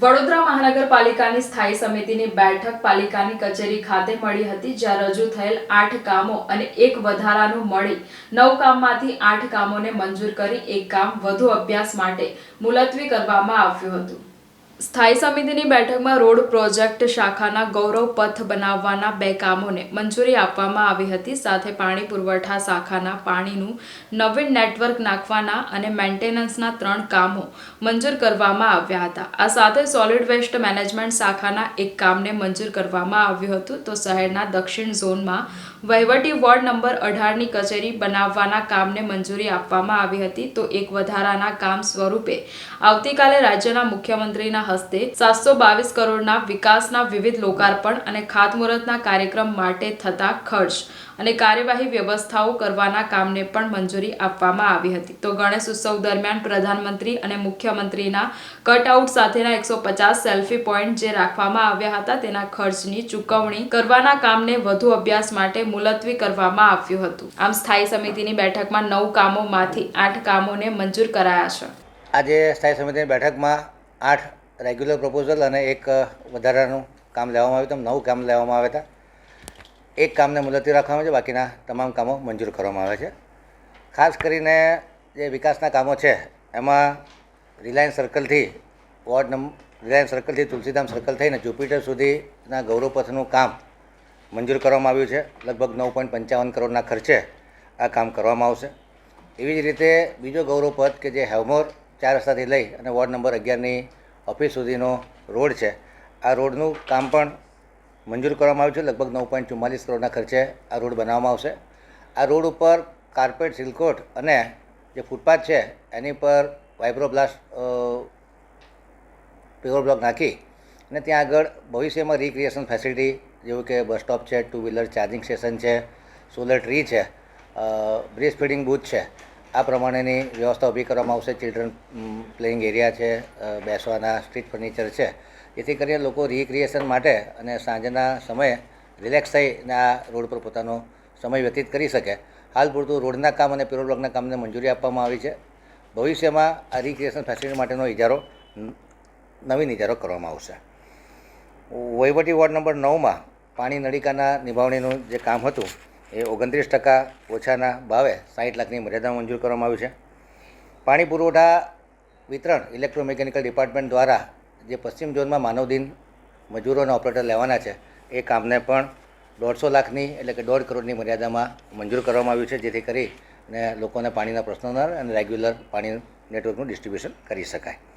વડોદરા મહાનગરપાલિકાની સ્થાયી સમિતિની બેઠક પાલિકાની કચેરી ખાતે મળી હતી, જ્યાં રજૂ થયેલ આઠ કામો અને એક વધારાનું મળી. નવ કામમાંથી આઠ કામોને મંજૂર કરી એક કામ વધુ અભ્યાસ માટે મુલતવી કરવામાં આવ્યું હતું. સ્થાયી સમિતિની બેઠકમાં રોડ પ્રોજેક્ટ શાખાના ગૌરવ પથ બનાવવાના બે કામોને મંજૂરી આપવામાં આવી હતી. સાથે પાણી પુરવઠા શાખાના પાણીનું નવીન નેટવર્ક નાખવાના અને મેન્ટેનન્સના ત્રણ કામો મંજૂર કરવામાં આવ્યા હતા. આ સાથે સોલિડ વેસ્ટ મેનેજમેન્ટ શાખાના એક કામને મંજૂર કરવામાં આવ્યું હતું. તો શહેરના દક્ષિણ ઝોનમાં વહીવટી વોર્ડ નંબર અઢારની કચેરી બનાવવાના કામને મંજૂરી આપવામાં આવી હતી તો એક વધારાના કામ સ્વરૂપે આવતીકાલે રાજ્યના મુખ્યમંત્રીના હસ્તે સાતસો બાવીસ કરોડના વિકાસના વિવિધ લોકાર્પણ અને ખાતમુહૂર્તના કાર્યક્રમ માટે થતા ખર્ચ અને કાર્યવાહી વ્યવસ્થાઓ કરવાના કામને પણ મંજૂરી આપવામાં આવી હતી. તો ગણેશ ઉત્સવ દરમિયાન પ્રધાનમંત્રી અને મુખ્યમંત્રીના કટઆઉટ સાથેના એકસો પચાસ સેલ્ફી પોઈન્ટ જે રાખવામાં આવ્યા હતા તેના ખર્ચની ચૂકવણી કરવાના કામને વધુ અભ્યાસ માટે મુલતવી કરવામાં આવ્યું હતું. આમ સ્થાયી સમિતિની બેઠકમાં નવ કામોમાંથી આઠ કામોને મંજૂર કરાયા છે. આજે સ્થાયી સમિતિની બેઠકમાં આઠ રેગ્યુલર પ્રપોઝલ અને એક વધારાનું કામ લેવામાં આવ્યું હતું. નવ કામ લેવામાં આવ્યા હતા. એક કામને મુલતવી રાખવામાં આવે છે. બાકીના તમામ કામો મંજૂર કરવામાં આવે છે. ખાસ કરીને જે વિકાસના કામો છે, એમાં રિલાયન્સ સર્કલથી વોર્ડ નંબર રિલાયન્સ સર્કલથી તુલસીધામ સર્કલ થઈને જુપિટર સુધીના ગૌરવપથનું કામ મંજૂર કરવામાં આવ્યું છે. લગભગ નવ પોઈન્ટ પંચાવન કરોડના ખર્ચે આ કામ કરવામાં આવશે. એવી જ રીતે બીજો ગૌરવપથ કે જે હેવમોર ચાર રસ્તાથી લઈ અને વોર્ડ નંબર અગિયારની ઓફિસ સુધીનો રોડ છે, આ રોડનું કામ પણ મંજૂર કરવામાં આવ્યું છે. લગભગ નવ પોઈન્ટ ચુમ્માલીસ કરોડના ખર્ચે આ રોડ બનાવવામાં આવશે. આ રોડ ઉપર કાર્પેટ, સિલકોટ અને જે ફૂટપાથ છે, એની પર વાઇબ્રોબ્લાસ્ટ પેવર બ્લોક નાખી અને ત્યાં આગળ ભવિષ્યમાં રિક્રિએશન ફેસિલિટી જેવું કે બસ સ્ટોપ છે ટુ વ્હીલર ચાર્જિંગ સ્ટેશન છે સોલર ટ્રી છે બ્રીજ ફીડિંગ બૂથ છે. આ પ્રમાણેની વ્યવસ્થા ઊભી કરવામાં આવશે. ચિલ્ડ્રન પ્લેઇંગ એરિયા છે બેસવાના સ્ટ્રીટ ફર્નિચર છે. જેથી કરીને લોકો રિક્રિએશન માટે અને સાંજના સમયે રિલેક્સ થઈને આ રોડ પર પોતાનો સમય વ્યતીત કરી શકે. હાલ પૂરતું રોડના કામ અને પેરોલ બ્લોકના કામને મંજૂરી આપવામાં આવી છે. ભવિષ્યમાં આ રિક્રિએશન ફેસિલિટી માટેનો ઇજારો નવીન ઇજારો કરવામાં આવશે. વહીવટી વોર્ડ નંબર નવમાં પાણી નળિકાના નિભાવણીનું જે કામ હતું, એ ઓગણત્રીસ ટકા ઓછાના ભાવે સાઠ લાખની મર્યાદા મંજૂર કરવામાં આવ્યું છે. પાણી પુરવઠા વિતરણ ઇલેક્ટ્રોમિકેનિકલ ડિપાર્ટમેન્ટ દ્વારા જે પશ્ચિમ ઝોનમાં માનવદિન મજૂરોને ઓપરેટર લેવાના છે, એ કામને પણ દોઢસો લાખની એટલે કે દોઢ કરોડની મર્યાદામાં મંજૂર કરવામાં આવ્યું છે, જેથી કરી ને લોકોને પાણીના પ્રશ્નો અને રેગ્યુલર પાણી નેટવર્કનું ડિસ્ટ્રીબ્યુશન કરી શકાય.